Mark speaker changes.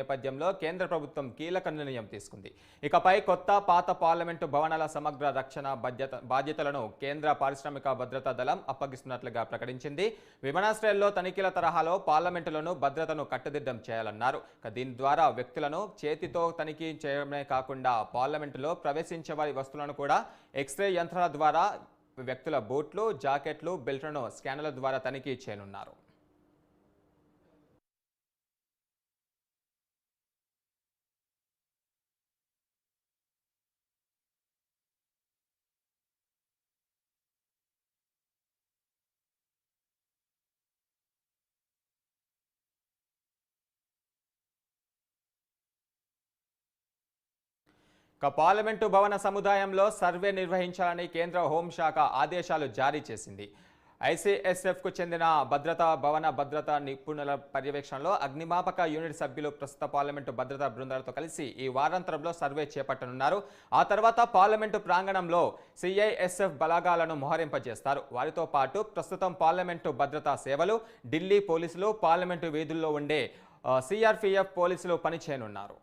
Speaker 1: నేపథ్యంలో కేంద్ర ప్రభుత్వం కీలక నిర్ణయం తీసుకుంది. ఇకపై కొత్త పాత పార్లమెంటు భవనాల సమగ్ర రక్షణ బాధ్యత బాధ్యతలను కేంద్ర పారిశ్రామిక భద్రతా దళం అప్పగిస్తున్నట్లుగా ప్రకటించింది. విమానాశ్రయాల్లో తనిఖీల తరహాలో పార్లమెంటులను భద్రతను కట్టుదిట్టం చేయాలన్నారు. దీని ద్వారా వ్యక్తులను చేతితో తనిఖీ చేయడమే కాకుండా పార్లమెంటులో ప్రవేశించే వారి వస్తువులను కూడా ఎక్స్రే యంత్రాల ద్వారా వ్యక్తుల బూట్లు జాకెట్లు బెల్ట్లను స్కానర్ల ద్వారా తనిఖీ చేయనున్నారు. ఇక పార్లమెంటు భవన సముదాయంలో సర్వే నిర్వహించాలని కేంద్ర హోంశాఖ ఆదేశాలు జారీ చేసింది. ఐసీఎస్ఎఫ్కు చెందిన భద్రతా భవన భద్రతా నిపుణుల పర్యవేక్షణలో అగ్నిమాపక యూనిట్ సభ్యులు ప్రస్తుత పార్లమెంటు భద్రతా బృందాలతో కలిసి ఈ వారాంతరంలో సర్వే చేపట్టనున్నారు. ఆ తర్వాత పార్లమెంటు ప్రాంగణంలో సిఐఎస్ఎఫ్ బలాగాలను మోహరింపజేస్తారు. వారితో పాటు ప్రస్తుతం పార్లమెంటు భద్రతా సేవలు ఢిల్లీ పోలీసులు పార్లమెంటు వీధుల్లో ఉండే సిఆర్పిఎఫ్ పోలీసులు పనిచేయనున్నారు.